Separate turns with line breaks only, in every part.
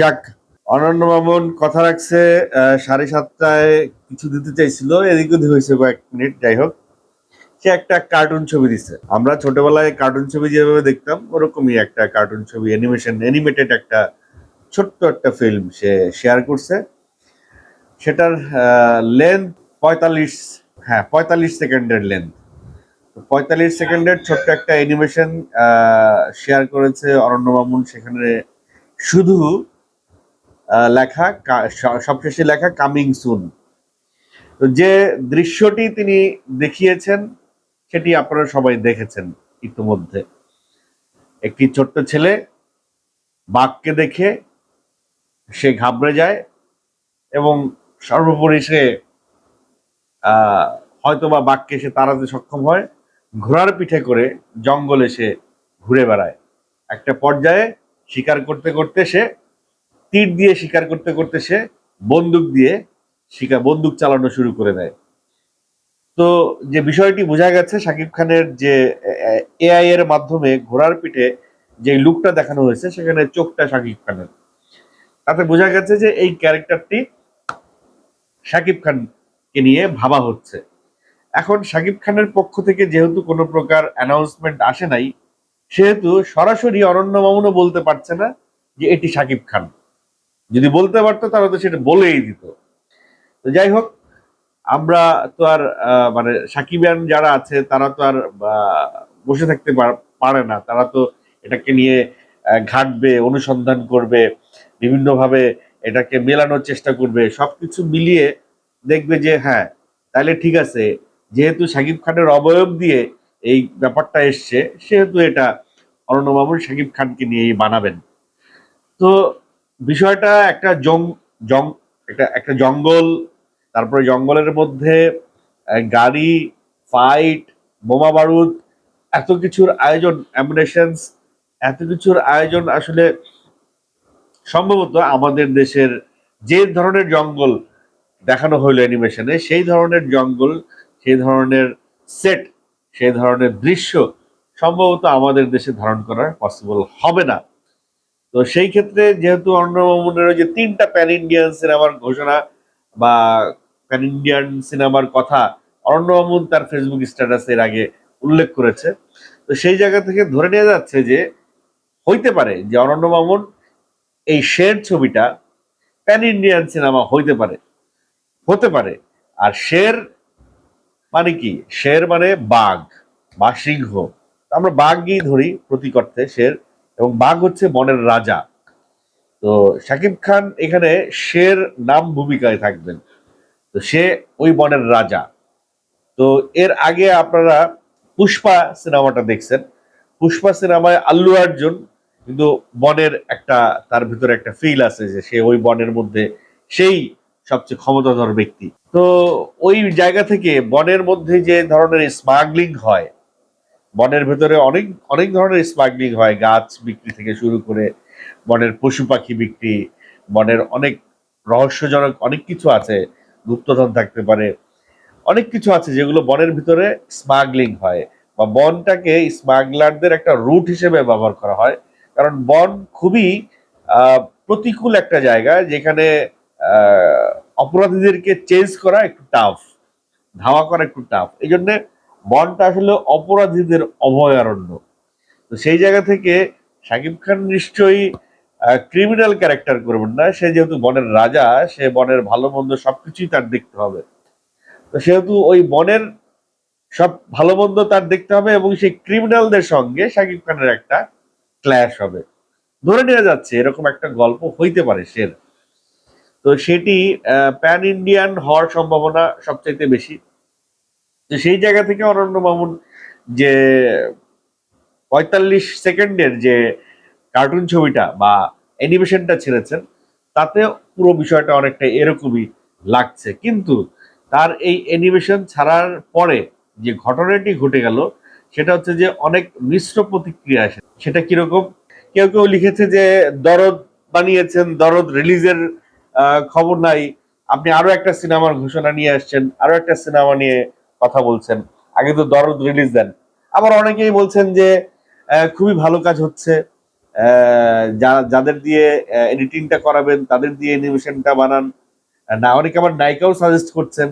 যাক, অনন্য মামুন কথা রাখছে সাড়ে সাতটায় কিছু দিতে চাইছিল, এদিক ওদিক হয়েছে কয়েক মিনিট, যাই হোক। সে একটা কার্টুন ছবি দিছে। আমরা ছোটবেলায় কার্টুন ছবি যেভাবে দেখতাম, ওরকমই একটা কার্টুন ছবি অ্যানিমেশন অ্যানিমেটেড একটা, ছোট্ট একটা ফিল্ম সে শেয়ার করছে। সেটার লেন্থ পঁয়তাল্লিশ হ্যাঁ পঁয়তাল্লিশ সেকেন্ডের লেন্থ পঁয়তাল্লিশ সেকেন্ডের ছোট্ট একটা অ্যানিমেশন শেয়ার করেছে অরণ্য মামুন সেখানে। শুধু লেখা সবশেষে লেখা কামিং সুন যে দৃশ্যটি তিনি দেখিয়েছেন সেটি আপনারা সবাই দেখেছেন ইতিমধ্যে। একটি ছোট্ট ছেলে বাঘকে দেখে সে ঘাবড়ে যায় এবং সর্বোপরি সে আহ, হয়তোবা বাঘকে সে তাড়াতে সক্ষম হয়। ঘোড়ার পিঠে করে জঙ্গলে সে ঘুরে বেড়ায়। একটা পর্যায়ে শিকার করতে করতে সে তীর দিয়ে শিকার করতে করতে সে বন্দুক দিয়ে শিকার বন্দুক চালানো শুরু করে দেয়। তো যে বিষয়টি বোঝা গেছে শাকিব খানের যে এআই এর মাধ্যমে ঘোড়ার পিঠে যে লুকটা দেখানো হয়েছে, সেখানে চোখটা শাকিব খানের। তাতে বোঝা গেছে যে এই ক্যারেক্টারটি শাকিব খানকে নিয়ে ভাবা হচ্ছে। এখন শাকিব খানের পক্ষ থেকে যেহেতু কোনো প্রকার অ্যানাউন্সমেন্ট আসে নাই, সেহেতু সরাসরি অরণ্য মামুনও বলতে পারছে না যে এটি শাকিব খান। যদি বলতে পারতো, তাহলে তো সেটা বলেই দিত। তো যাই হোক, আমরা তো আর মানে সাকিবিয়ান যারা আছে, তারা তো আর বসে থাকতে পার- না। তারা তো এটাকে নিয়ে ঘাটবে, অনুসন্ধান করবে, বিভিন্নভাবে এটাকে মেলানোর চেষ্টা করবে। সবকিছু মিলিয়ে দেখবে যে হ্যাঁ তাহলে ঠিক আছে। যেহেতু সাকিব খানের অবয়ব দিয়ে এই ব্যাপারটা এসছে, সেহেতু এটা অরণ্য মামুন শাকিব খানকে নিয়েই বানাবেন। তো বিষয়টা একটা জং জং একটা একটা জঙ্গল, তারপরে জঙ্গলের মধ্যে গাড়ি ফাইট বোমা বারুদ, এত কিছুর আয়োজন অ্যামুনেশনস এত কিছুর আয়োজন আসলে সম্ভবত আমাদের দেশের যে ধরনের জঙ্গল দেখানো হইল অ্যানিমেশনে সেই ধরনের জঙ্গল, সেই ধরনের সেট সেই ধরনের দৃশ্য সম্ভবত আমাদের দেশে ধারণ করা পসিবল হবে না। তো সেই ক্ষেত্রে যেহেতু ওই যে তিনটা প্যান ইন্ডিয়ান সিনেমার ঘোষণা বা প্যান ইন্ডিয়ান সিনেমার কথা অরণ্য তার ফেসবুক স্ট্যাটাসের আগে উল্লেখ করেছে। তো সেই জায়গা থেকে ধরে নেওয়া যাচ্ছে যে, হইতে পারে যে অরণ্য মামুন এই শের ছবিটা প্যান ইন্ডিয়ান সিনেমা হইতে পারে, হতে পারে। আর শের মানে কি? শের মানে বাঘ, বা সিংহ। আমরা বাঘই ধরি প্রতীক অর্থে শের এবং বাঘ হচ্ছে বনের রাজা। তো শাকিব খান এখানে শের নাম ভূমিকায় থাকবেন। তো সে ওই বনের রাজা। তো এর আগে আপনারা পুষ্পা সিনেমাটা দেখছেন। পুষ্পা সিনেমায় আল্লু অর্জুন কিন্তু বনের একটা, তার ভিতরে একটা ফিল আছে যে সে ওই বনের মধ্যে সেই সবচেয়ে ক্ষমতাধর ব্যক্তি। তো ওই জায়গা থেকে বনের মধ্যে যে ধরনের স্মাগলিং হয় বনের ভেতরে অনেক অনেক ধরনের স্মাগলিং হয়, গাছ বিক্রি থেকে শুরু করে বনের পশু পাখি বিক্রি, বনের অনেক রহস্যজনক অনেক কিছু আছে, গুপ্তধন থাকতে পারে, অনেক কিছু আছে যেগুলো বনের ভিতরে স্মাগলিং হয় বা বনটাকে স্মাগলারদের একটা রুট হিসেবে ব্যবহার করা হয়, কারণ বন খুবই প্রতিকূল একটা জায়গা যেখানে অপরাধীদেরকে চেঞ্জ করা একটু টাফ ধাওয়া করা একটু টাফ এই জন্য বনটা আসলে অপরাধীদের অভয়ারণ্য। তো সেই জায়গা থেকে শাকিব খান নিশ্চয়ই ক্রিমিনাল ক্যারেক্টার করবেন না। সে যেহেতু বনের রাজা, সে বনের ভালো মন্দ সবকিছুই তার দেখতে হবে। তো সেহেতু ওই বনের সব ভালো মন্দ তার দেখতে হবে এবং সেই ক্রিমিনালদের সঙ্গে শাকিব খানের একটা ক্ল্যাশ হবে। ধরে নেওয়া যাচ্ছে, এরকম একটা গল্প হইতে পারে সের। তো সেটি প্যান ইন্ডিয়ান হওয়ার সম্ভাবনা সবচাইতে বেশি। তো সেই জায়গা থেকে অরণ্য মামুন যে পঁয়তাল্লিশ সেকেন্ডের যে কার্টুন ছবিটা বা অ্যানিমেশনটা ছেড়েছেন, তাতে পুরো বিষয়টা অনেকটা এরকমই লাগছে। কিন্তু তার এই অ্যানিমেশন ছাড়ার পরে যে ঘটনাটি ঘটে গেল, সেটা হচ্ছে যে অনেক মিশ্র প্রতিক্রিয়া আসে। সেটা কীরকম? কেউ কেউ লিখেছে যে দরদ বানিয়েছেন, দরদ রিলিজের খবর নাই। আপনি আরও একটা সিনেমার ঘোষণা নিয়ে আসছেন, আরও একটা সিনেমা নিয়ে কথা বলছেন। আগে তো দরদ রিলিজ দেন। আবার অনেকেই বলছেন যে খুবই ভালো কাজ হচ্ছে। যাদের দিয়ে এডিটিংটা করাবেন, তাদের দিয়ে অ্যানিমেশনটা বানান। না, অনেকে আবার নায়িকাও সাজেস্ট করছেন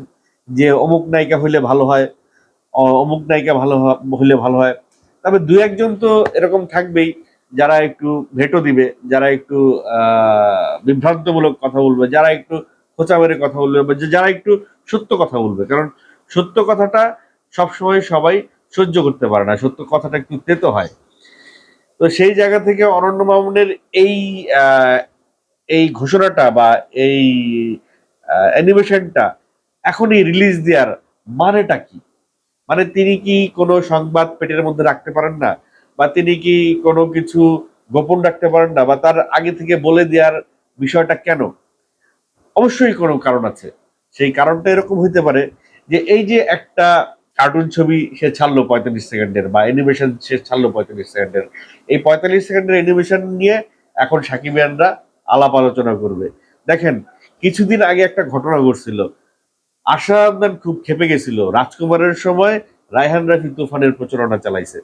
যে, অমুক নায়িকা হইলে ভালো হয় অমুক নায়িকা ভালো হইলে ভালো হয়। তবে দু একজন তো এরকম থাকবেই, যারা একটু ভেটো দিবে, যারা একটু বিভ্রান্তমূলক কথা বলবে, যারা একটু খোঁচা মেরে কথা বলবে যারা একটু সত্য কথা বলবে। কারণ সত্য কথাটা সবসময় সবাই সহ্য করতে পারে না, সত্য কথাটা একটু তেতো হয়। তো সেই জায়গা থেকে অরণ্য মামুনের এই এই ঘোষণাটা বা এই অ্যানিমেশনটা এখনই রিলিজ দেওয়ার মানেটা কি? মানে তিনি কি কোনো সংবাদ পেটের মধ্যে রাখতে পারেন না? বা তিনি কি কোনো কিছু গোপন রাখতে পারেন না? বা তার আগে থেকে বলে দেওয়ার বিষয়টা কেন? অবশ্যই কোনো কারণ আছে। সেই কারণটা এরকম হইতে পারে যে এই যে একটা কার্টুন ছবি সে ছাড়লো পঁয়তাল্লিশ সেকেন্ডের বা অ্যানিমেশন সে ছাড়লো পঁয়তাল্লিশ সেকেন্ডের, এই পঁয়তাল্লিশ সেকেন্ডের অ্যানিমেশন নিয়ে এখন সাকিবিয়ানরা আলাপ আলোচনা করবে। দেখেন, কিছুদিন আগে একটা ঘটনা ঘটছিল। আশা আবদান খুব খেপে গেছিল। রাজকুমারের সময় রায়হান রাফি তুফানের প্রচারণা চালাইছে।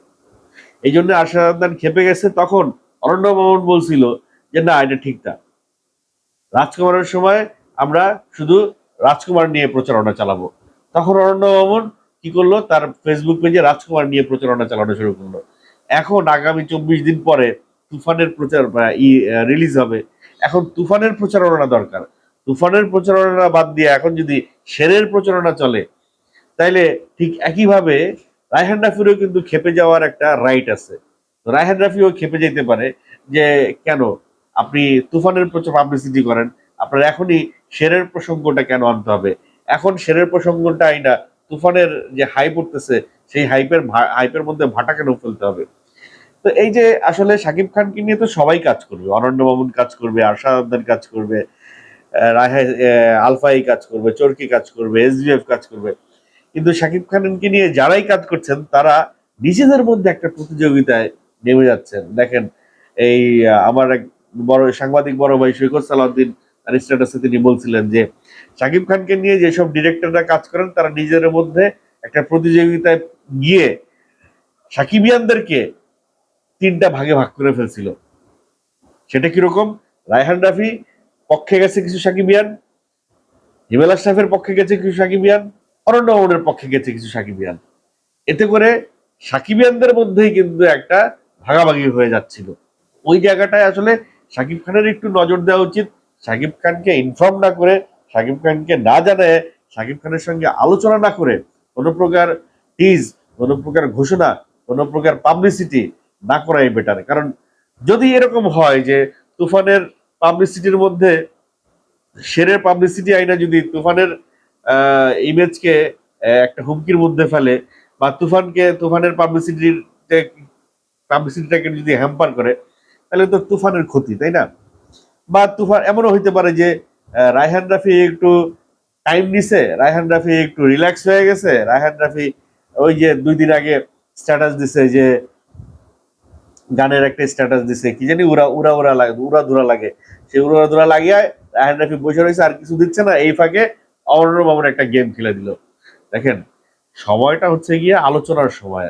এই জন্য আশা আবদান খেপে গেছে। তখন অরণ্য মামুন বলছিল যে, না, এটা ঠিক না। রাজকুমারের সময় আমরা শুধু রাজকুমার নিয়ে প্রচারণা চালাবো। তখন অরণ্য মামুন কি করল? তার ফেসবুক পেজে রাজকুমার নিয়ে প্রচারণা চালানো শুরু করল। এখন আগামী চব্বিশ দিন পরে তুফানের প্রচার রিলিজ হবে। এখন তুফানের প্রচারণা দরকার। তুফানের প্রচারণা বাদ দিয়ে এখন যদি শেরের প্রচারণা চলে, তাইলে ঠিক একইভাবে রায়হান রাফিরও কিন্তু খেপে যাওয়ার একটা রাইট আছে। রায়হান রাফিও খেপে যেতে পারে যে, কেন? আপনি তুফানের প্রচার পাবলিসিটি করেন, আপনার এখনই শেরের প্রসঙ্গটা কেন আনতে হবে? এখন শেরের প্রসঙ্গটা আইনা তুফানের যে হাইপ উঠতেছে সেই হাইপের হাইপের মধ্যে ভাটা কেন ফেলতে হবে? তো এই যে আসলে শাকিব খানকে নিয়ে তো সবাই কাজ করবে অরণ্য মামুন কাজ করবে আবদান কাজ করবে আহ, আলফাই কাজ করবে চরকি কাজ করবে এসবিএফ কাজ করবে। কিন্তু শাকিব খানকে নিয়ে যারাই কাজ করছেন তারা নিজেদের মধ্যে একটা প্রতিযোগিতায় নেমে যাচ্ছেন। দেখেন এই আমার এক বড় সাংবাদিক বড় ভাই সৈকত সালাউদ্দিন তার তিনি বলছিলেন যে, শাকিব খানকে নিয়ে যেসব ডিরেক্টররা কাজ করেন, তারা নিজেদের মধ্যে একটা প্রতিযোগিতায় গিয়ে সাকিবিয়ানদেরকে তিনটা ভাগে ভাগ করে ফেলছিল। সেটা কীরকম? রায়হান রাফি পক্ষে গেছে কিছু সাকিবিয়ান, হিমেল আশরাফের পক্ষে গেছে কিছু সাকিবিয়ান, অরণ্য মামুনের পক্ষে গেছে কিছু সাকিবিয়ান। এতে করে সাকিবিয়ানদের মধ্যেই কিন্তু একটা ভাগাভাগি হয়ে যাচ্ছিল। ওই জায়গাটায় আসলে সাকিব খানের একটু নজর দেওয়া উচিত। সাকিব খানকে ইনফর্ম না করে, সাকিব খানকে না জানায়, সাকিব খানের সঙ্গে আলোচনা না করে, কোনো প্রকার টিজ কোনো প্রকার ঘোষণা, কোনো প্রকার পাবলিসিটি না করাই বেটার কারণ যদি এরকম হয় যে তুফানের পাবলিসিটির মধ্যে শেরের পাবলিসিটি আইনা যদি তুফানের ইমেজকে একটা হুমকির মধ্যে ফেলে বা তুফানকে, তুফানের পাবলিসিটির পাবলিসিটিটাকে যদি হ্যাম্পার করে, তাহলে তো তুফানের ক্ষতি, তাই না? বা তুফান এমনও হইতে পারে যে রায়হান রাফি একটু টাইম নিছে, রায়হান রাফি একটু রিল্যাক্স হয়ে গেছে, রায়হান রাফি ওই যে দুই দিন আগে স্ট্যাটাস দিছে যে, গানের একটা স্ট্যাটাস দিছে, কি জানি উড়া উড়া উড়া লাগে, উড়া ধুরা লাগে। সেই উড়া ধুরা লাগিয়ে রায়হান রাফি বসে রয়েছে, আর কিছু দিচ্ছে না, এই ফাঁকে অমর মামুন একটা গেম খেলে দিল। দেখেন, সময়টা হচ্ছে গিয়ে আলোচনার সময়।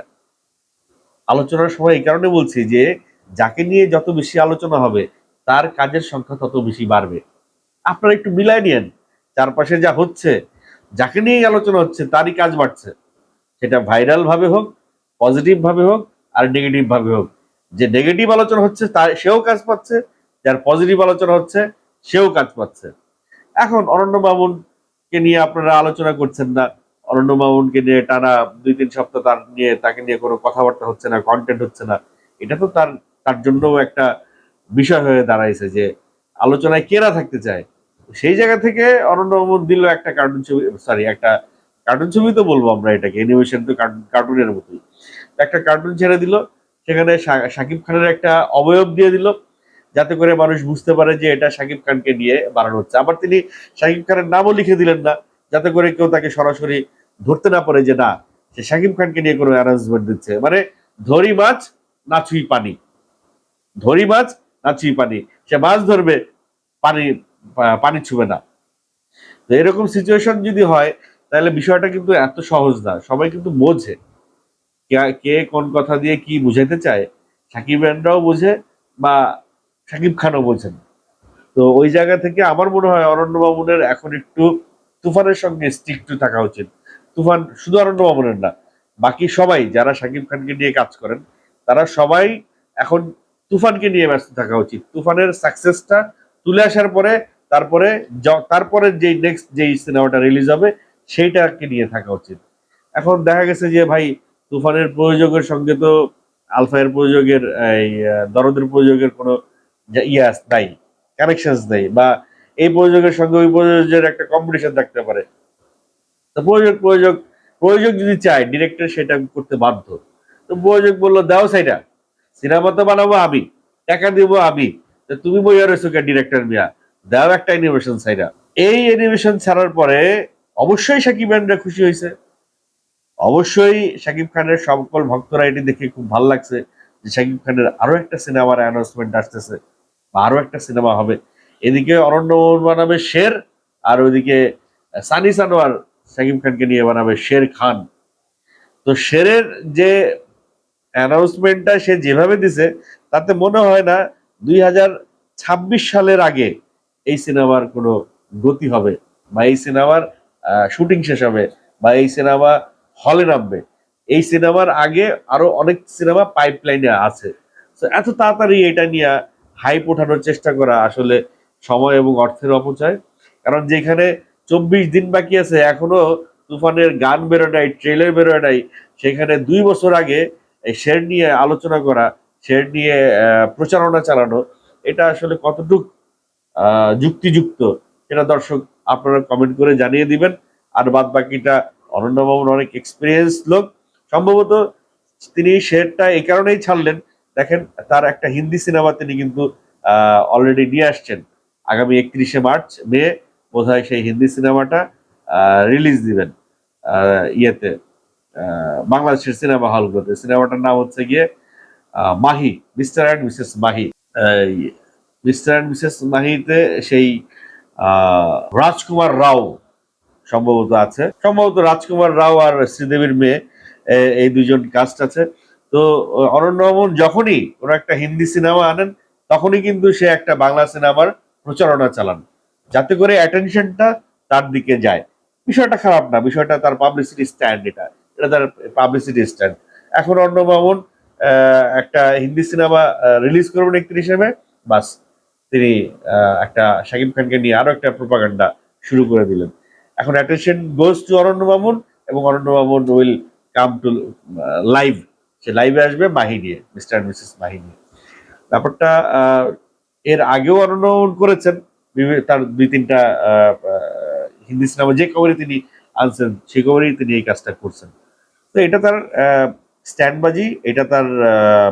আলোচনার সময় এই কারণে বলছি যে, যাকে নিয়ে যত বেশি আলোচনা হবে তার কাজের সংখ্যা তত বেশি বাড়বে। আপনারা একটু মিলাই নিয়েন। চারপাশে যা হচ্ছে, যাকে নিয়ে আলোচনা হচ্ছে, তারই কাজ বাড়ছে। সেটা ভাইরাল ভাবে হোক পজিটিভ ভাবে হোক, আর নেগেটিভ ভাবে হোক। যে নেগেটিভ আলোচনা হচ্ছে তার সেও কাজ পাচ্ছে, যার পজিটিভ আলোচনা হচ্ছে, সেও কাজ পাচ্ছে। এখন অরণ্য মামুনকে নিয়ে আপনারা আলোচনা করছেন না। অরণ্য মামুনকে নিয়ে টানা দুই তিন সপ্তাহ তার নিয়ে, তাকে নিয়ে কোনো কথাবার্তা হচ্ছে না কন্টেন্ট হচ্ছে না। এটা তো তার তার জন্য একটা বিষয় হয়ে দাঁড়াইছে যে আলোচনায় কেরা থাকতে চায়? সেই জায়গা থেকে অরণ্য মামুন দিল একটা কার্টুন ছবি সরি একটা কার্টুন ছবি তো বলব আমরা এটাকে অ্যানিমেশন তো কার্টুনের মতোই। একটা কার্টুন ছেড়ে দিল, সেখানে শাকিব খানের একটা অবয়ব দিয়ে দিল, যাতে করে মানুষ বুঝতে পারে যে এটা শাকিব খানকে নিয়ে বানানো হচ্ছে। আবার তিনি শাকিব খানের নামও লিখে দিলেন না, যাতে করে কেউ তাকে সরাসরি ধরতে না পারে যে না, সে শাকিব খানকে নিয়ে কোনো অ্যারেঞ্জমেন্ট দিচ্ছে। মানে ধরি মাছ, না নাচুই পানি। ধরি মাছ নাচুই পানি, সে মাছ ধরবে, পানি পানি ছুবে না। তো এরকম সিচুয়েশন যদি হয়, তাহলে বিষয়টা কিন্তু এত সহজ না, সবাই কিন্তু বোঝে। কে- কোন কথা দিয়ে কি বুঝাইতে চায়, সাকিব খানরাও বোঝে বা শাকিব খানও বোঝেন। তো ওই জায়গা থেকে আমার মনে হয় অরণ্য মামুনের এখন একটু তুফানের সঙ্গে স্টিক টু থাকা উচিত। তুফান শুধু অরণ্য মামুনের না, বাকি সবাই যারা সাকিব খানকে নিয়ে কাজ করেন, তারা সবাই এখন তুফানকে নিয়ে ব্যস্ত থাকা উচিত। তুফানের সাকসেসটা তুলে আসার পরে, তারপরে তারপরে যেই নেক্সট যেই সিনেমাটা রিলিজ হবে, সেইটাকে নিয়ে থাকা উচিত। এখন দেখা গেছে যে ভাই, তুফানের প্রয়োজকের সঙ্গে তো আলফায়ের প্রয়োজকের এই দরদের প্রয়োজকের কোনো যা- ইয়াস নাই কানেকশনস নেই, বা এই প্রয়োজকের সঙ্গে ওই প্রয়োজকের একটা কম্পিটিশন থাকতে পারে। তো প্রয়োজক প্রয়োজক প্রয়োজক যদি চায় ডিরেক্টর সেটা করতে বাধ্য। তো প্রয়োজক বলল, দাও সেটা। সিনেমা তো বানাবো আমি, টাকা দিব আমি। তুমি বই আর ডিরেক্টর মিয়া? দাও একটা অ্যানিমেশন সাইডা এই অ্যানিমেশন ছাড়ার পরে অবশ্যই সাকিব খানরা খুশি হয়েছে। অবশ্যই শাকিব খানের সকল ভক্তরা এটি দেখে খুব ভালো লাগছে যে শাকিব খানের আরও একটা সিনেমার অ্যানাউন্সমেন্ট আসতেছে বা আরও একটা সিনেমা হবে। এদিকে অরণ্য বানাবে শের, আর ওইদিকে সানি সানোয়ার শাকিব খানকে নিয়ে বানাবে শের খান। তো শেরের যে অ্যানাউন্সমেন্টটা সে যেভাবে দিছে, তাতে মনে হয় না দুই হাজার ছাব্বিশ সালের আগে এই সিনেমার কোনো গতি হবে বা এই সিনেমার শুটিং শেষ হবে বা এই সিনেমা হলে নামবে। এই সিনেমার আগে আরও অনেক সিনেমা পাইপলাইনে আছে। তো এত তাড়াতাড়ি এটা নিয়ে হাইপ ওঠানোর চেষ্টা করা আসলে সময় এবং অর্থের অপচয়। কারণ যেখানে চব্বিশ দিন বাকি আছে, এখনও তুফানের গান বেরোয় নাই ট্রেলার বেরোয় নাই, সেখানে দুই বছর আগে এই শের নিয়ে আলোচনা করা শের নিয়ে প্রচারণা চালানো, এটা আসলে কতটুক যুক্তিযুক্ত সেটা দর্শক আপনারা কমেন্ট করে জানিয়ে দিবেন। আর বাদ বাকিটা অনন্য বাবুর অনেক এক্সপিরিয়েন্স লোক। সম্ভবত তিনি শেরটা এই কারণেই ছাড়লেন। দেখেন, তার একটা হিন্দি সিনেমা তিনি কিন্তু অলরেডি নিয়ে আসছেন। আগামী একত্রিশে মার্চ, মে, বোধহয় সেই হিন্দি সিনেমাটা রিলিজ দিবেন ইয়েতে। বাংলাদেশের সিনেমা হলগুলোতে সিনেমাটার নাম হচ্ছে গিয়ে Mahi, Mr and Mrs Mahi. Mr and Mrs মাহিতে সেই রাজকুমার রাও সম্ভবত আছে। সম্ভবত রাজকুমার রাও আর শ্রীদেবীর মেয়ে এই দুজন কাস্ট আছে। তো অরণ্য মামুন যখনই কোনো একটা হিন্দি সিনেমা আনেন, তখনই কিন্তু সে একটা বাংলা সিনেমার প্রচারণা চালান। যাতে করে অ্যাটেনশনটা তার দিকে যায়। বিষয়টা খারাপ না, বিষয়টা তার পাবলিসিটি স্ট্যান্ড এটা। এটা তার পাবলিসিটি স্ট্যান্ড এখন অন্য মামুন একটা হিন্দি সিনেমা রিলিজ করবেন একত্রিশে মে, বাস তিনি একটা শাকিব খানকে নিয়ে আরও একটা প্রোপাগান্ডা শুরু করে দিলেন। এখন attention goes to Aranya Mamun এবং Aranya Mamun will come to live সে লাইভে আসবে মাহি নিয়ে মিস্টার মিসেস মাহি নিয়ে ব্যাপারটা এর আগেও অরণ্য মামুন করেছেন। তার দুই তিনটা হিন্দি সিনেমা যে কবরে তিনি আনছেন, সে কবরেই তিনি এই কাজটা করছেন। তো এটা তার স্ট্যান্ডবাজি এটা তার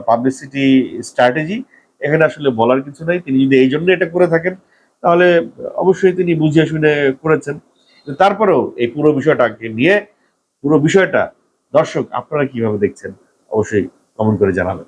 পাবলিসিটি স্ট্র্যাটেজি এখানে আসলে বলার কিছু নাই। তিনি যদি এই জন্য এটা করে থাকেন, তাহলে অবশ্যই তিনি বুঝিয়ে শুনে করেছেন। তারপরেও এই পুরো বিষয়টাকে নিয়ে, পুরো বিষয়টা, দর্শক আপনারা কীভাবে দেখছেন, অবশ্যই কমেন্ট করে জানাবেন।